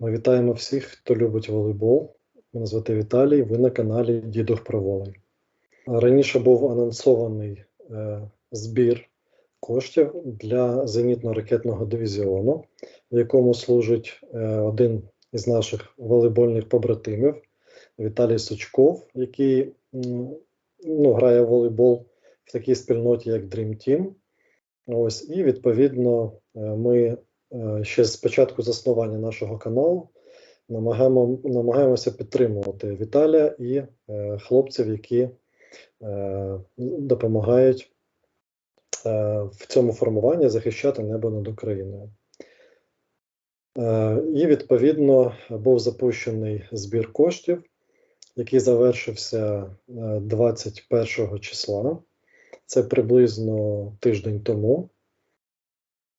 Ми вітаємо всіх, хто любить волейбол. Мене звати Віталій, ви на каналі Дідух про волей. Раніше був анонсований е, збір коштів для зенітно-ракетного дивізіону, в якому служить е, один із наших волейбольних побратимів Віталій Сучков, який ну, грає в волейбол в такій спільноті, як Dream Team. Ось, і відповідно е, ми ще з початку заснування нашого каналу намагаємо, намагаємося підтримувати Віталія і е, хлопців, які е, допомагають е, в цьому формуванні захищати небо над Україною. Е, і відповідно був запущений збір коштів, який завершився е, 21 числа. Це приблизно тиждень тому.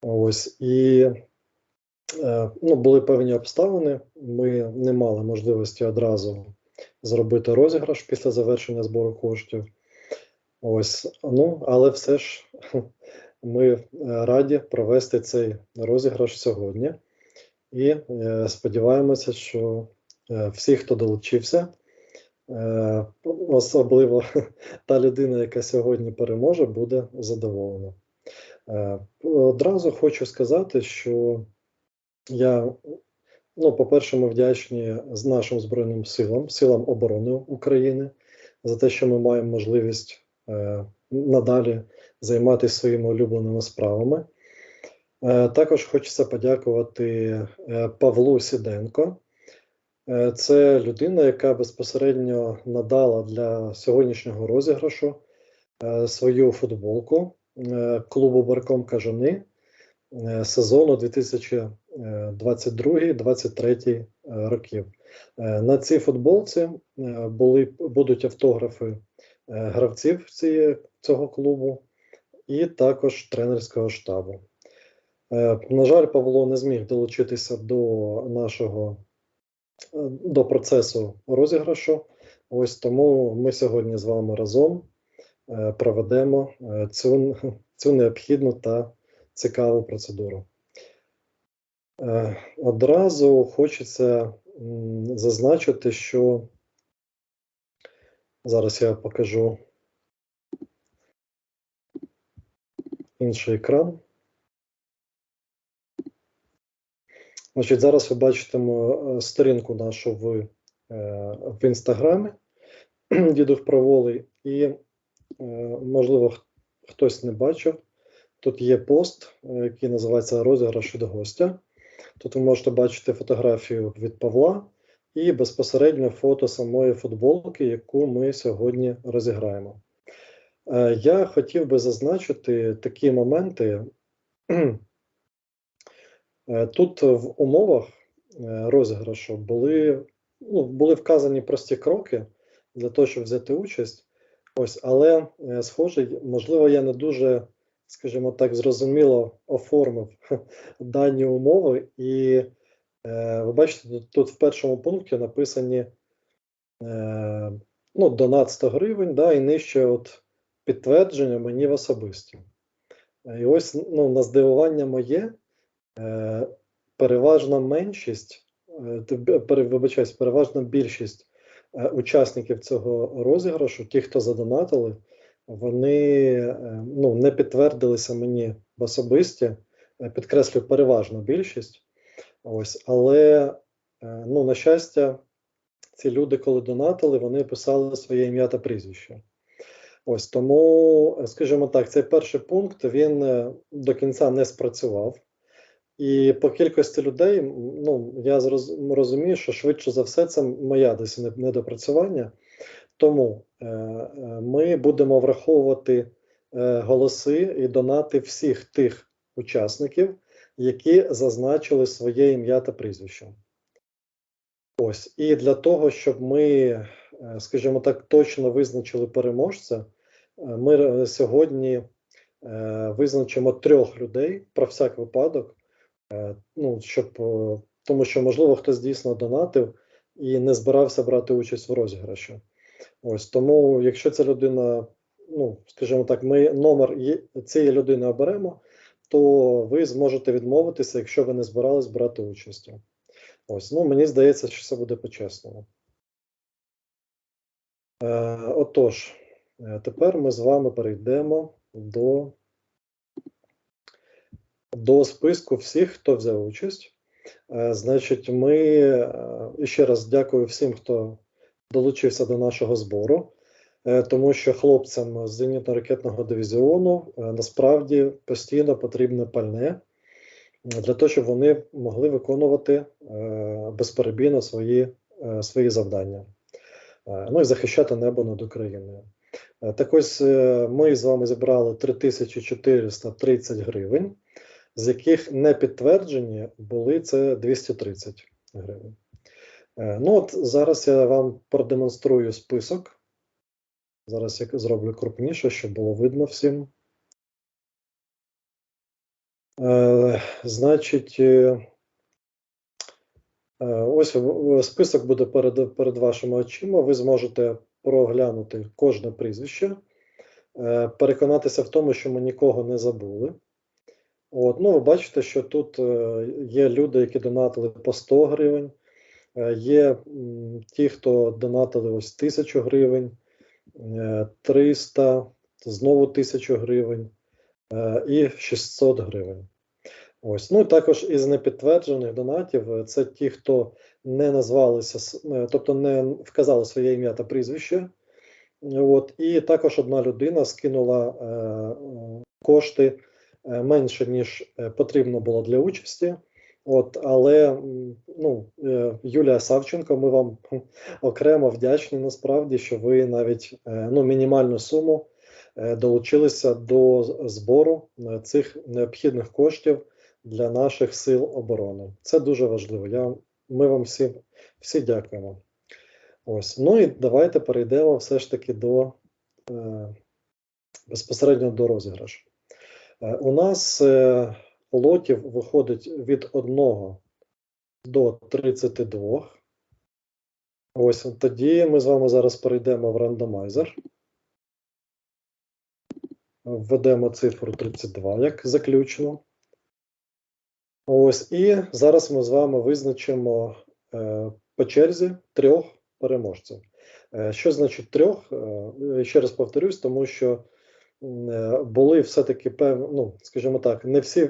Ось і е, ну, були певні обставини. Ми не мали можливості одразу зробити розіграш після завершення збору коштів. Ось, ну, але все ж ми е, раді провести цей розіграш сьогодні. І е, сподіваємося, що всі, хто долучився, особливо та людина, яка сьогодні переможе, буде задоволена. Е, Одразу хочу сказати, що я, ну, по-перше, ми вдячні з нашим Збройним силам, силам оборони України, за те, що ми маємо можливість е, надалі займатися своїми улюбленими справами. Е, Також хочеться подякувати Павлу Сіденко. Це людина, яка безпосередньо надала для сьогоднішнього розіграшу свою футболку клубу Барком Кажани е, сезону 2022-2023 років. Е, На цій футболці е, були, будуть автографи е, гравців цього клубу і також тренерського штабу. Е, На жаль, Павло не зміг долучитися до нашого е, до процесу розіграшу. Ось тому ми сьогодні з вами разом е, проведемо е, цю, цю необхідну та цікаву процедуру. Е, Одразу хочеться зазначити, що зараз я покажу інший екран. Значить, зараз ви бачитиме е, сторінку нашу в, е, в інстаграмі Дідух Проволий, і, е, можливо, хтось не бачив. Тут є пост, е, який називається Розіграш від гостя. Тут ви можете бачити фотографію від Павла і безпосередньо фото самої футболки, яку ми сьогодні розіграємо. Е, Я хотів би зазначити такі моменти. Е, Тут в умовах е, розіграшу були, ну, були вказані прості кроки для того, щоб взяти участь. Ось, але е, схоже, можливо, я не дуже, скажімо так, зрозуміло оформив дані умови. І е, ви бачите, тут, в першому пункті написані е, ну, донат 100 гривень, да, і нижче от підтвердження мені в особисті. І ось ну, на здивування моє. Е, переважна меншість, е, вибачаюсь, переважна більшість учасників цього розіграшу, ті, хто задонатили, вони е, ну, не підтвердилися мені особисті, е, підкреслюю, переважна більшість. Ось, але, е, ну, на щастя, ці люди, коли донатили, вони писали своє ім'я та прізвище. Ось тому, е, скажімо так, цей перший пункт він е, до кінця не спрацював. І по кількості людей, ну я розумію, що швидше за все це моя десь недопрацювання. Тому е, е, ми будемо враховувати е, голоси і донати всіх тих учасників, які зазначили своє ім'я та прізвище. Ось, і для того, щоб ми, е, скажімо так, точно визначили переможця, е, ми сьогодні е, визначимо трьох людей про всяк випадок. Е, ну, щоб, е, тому що, можливо, хтось дійсно донатив і не збирався брати участь в розіграші. Ось тому, якщо ця людина, ну, скажімо так, ми номер цієї людини оберемо, то ви зможете відмовитися, якщо ви не збирались брати участь. Ось, ну мені здається, що це буде по-чесному. Е, Отож, е, тепер ми з вами перейдемо до, до списку всіх, хто взяв участь. Е, Значить, ми е, ще раз дякую всім, хто долучився до нашого збору, е, тому що хлопцям з зенітно-ракетного дивізіону насправді постійно потрібне пальне для того, щоб вони могли виконувати безперебійно свої, свої завдання. Ну і захищати небо над Україною. Так ось ми з вами зібрали 3430 гривень, з яких не підтверджені були це 230 гривень. Е, Ну от зараз я вам продемонструю список. Зараз я зроблю крупніше, щоб було видно всім. Е, Значить, е, Ось список буде перед, перед вашими очима. Ви зможете проглянути кожне прізвище, переконатися в тому, що ми нікого не забули. От, ну, ви бачите, що тут е, є люди, які донатили по 100 гривень, е, є ті, хто донатили ось 1000 гривень, е, 300, знову 1000 гривень е, і 600 гривень. Ось, ну також із непідтверджених донатів е, це ті, хто не назвалися, е, тобто не вказали своє ім'я та прізвище. От, і також одна людина скинула е, е, кошти е, менше, ніж е, потрібно було для участі. От, але ну, е, Юлія Савченко, ми вам окремо вдячні насправді, що ви навіть е, ну, мінімальну суму е, долучилися до збору е, цих необхідних коштів для наших сил оборони. Це дуже важливо. Я, ми вам всі, всі дякуємо. Ось. Ну і давайте перейдемо все ж таки до е, безпосередньо до розіграшу. Е, у нас е, лотів виходить від 1 до 32. Ось тоді ми з вами зараз перейдемо в рандомайзер. Введемо цифру 32 як заключну. Ось і зараз ми з вами визначимо е, по черзі трьох переможців. Е, що значить трьох? Е, ще раз повторюсь, тому що були все-таки певні, ну, скажімо так, не всі,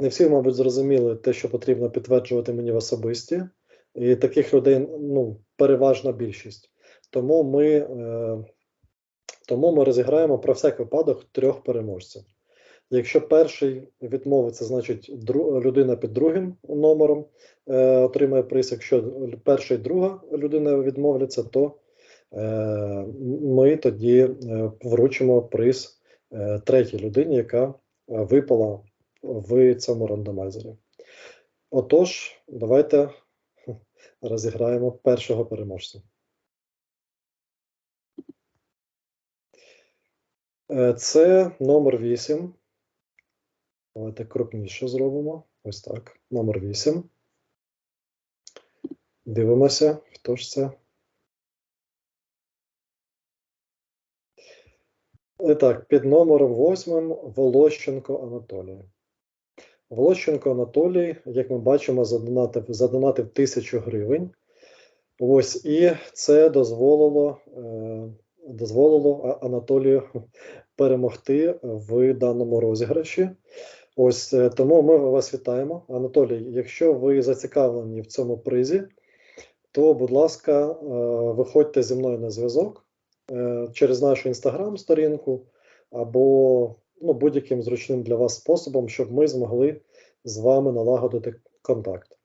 не всі, мабуть, зрозуміли те, що потрібно підтверджувати мені в особисті, і таких людей ну, переважна більшість. Тому ми, е, тому ми розіграємо про всяк випадок трьох переможців. Якщо перший відмовиться, значить дру, людина під другим номером е, отримає приз. Якщо перша і друга людина відмовляться, то е, ми тоді е, вручимо приз е, третій людині, яка е, випала в цьому рандомайзері. Отож, давайте розіграємо першого переможця. Е, Це номер 8. Давайте крупніше зробимо. Ось так. Номер 8. Дивимося, хто ж це. І так, під номером 8 Волощенко Анатолій. Волощенко Анатолій, як ми бачимо, задонатив, задонатив тисячу гривень. Ось, і це дозволило, е, дозволило Анатолію перемогти в даному розіграші. Ось е, тому ми вас вітаємо. Анатолій, якщо ви зацікавлені в цьому призі, то, будь ласка, е, виходьте зі мною на зв'язок е, через нашу інстаграм-сторінку або ну, будь-яким зручним для вас способом, щоб ми змогли з вами налагодити контакт.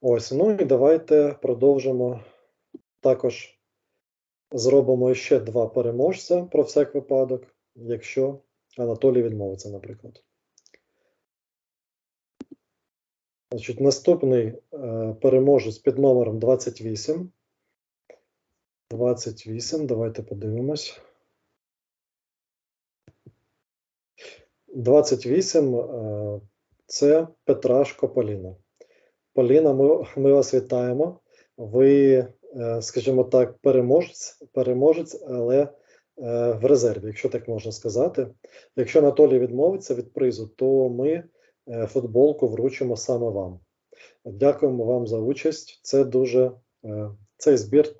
Ось, ну і давайте продовжимо. Також зробимо ще два переможця про всяк випадок, якщо Анатолій відмовиться, наприклад. Значить, наступний е, переможець під номером 28. 28, давайте подивимось. 28 е, це Петрашко Поліна. Поліна, ми, ми вас вітаємо. Ви, е, скажімо так, переможець, переможець, але е, в резерві, якщо так можна сказати. Якщо Анатолій відмовиться від призу, то ми футболку вручимо саме вам. Дякуємо вам за участь. Це дуже, цей збір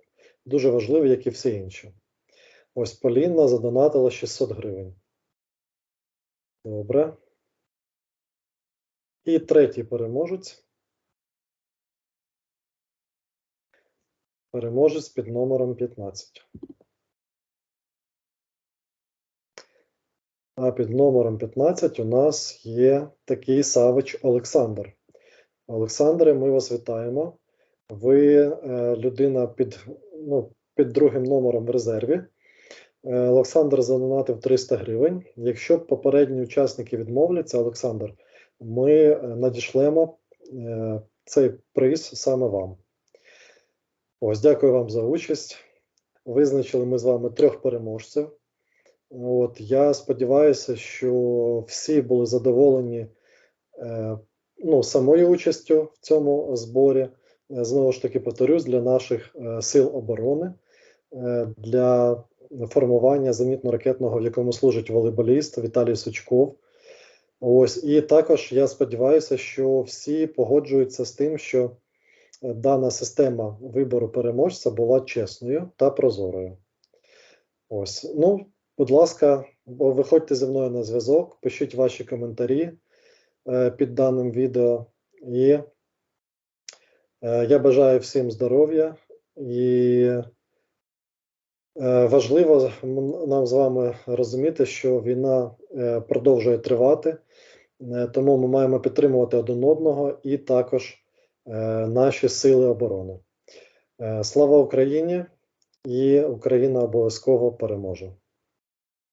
дуже важливий, як і всі інші. Ось Полінна задонатила 600 гривень. Добре. І третій переможець. Переможець під номером 15. А під номером 15 у нас є такий Савич Олександр. Олександре, ми вас вітаємо. Ви е, людина під, ну, під другим номером в резерві. Е, Олександр задонатив 300 гривень. Якщо попередні учасники відмовляться, Олександр, ми е, надішлемо е, цей приз саме вам. Ось, дякую вам за участь. Визначили ми з вами трьох переможців. От, я сподіваюся, що всі були задоволені ну, самою участю в цьому зборі. Е, Знову ж таки, повторюсь, для наших е, сил оборони, е, для формування зенітно-ракетного, в якому служить волейболіст Віталій Сучков. Ось, і також я сподіваюся, що всі погоджуються з тим, що дана система вибору переможця була чесною та прозорою. Ось, ну, будь ласка, виходьте зі мною на зв'язок, пишіть ваші коментарі під даним відео. І я бажаю всім здоров'я і е, важливо нам з вами розуміти, що війна е, продовжує тривати, е, тому ми маємо підтримувати один одного і також е, наші сили оборони. Е, Слава Україні! І Україна обов'язково переможе.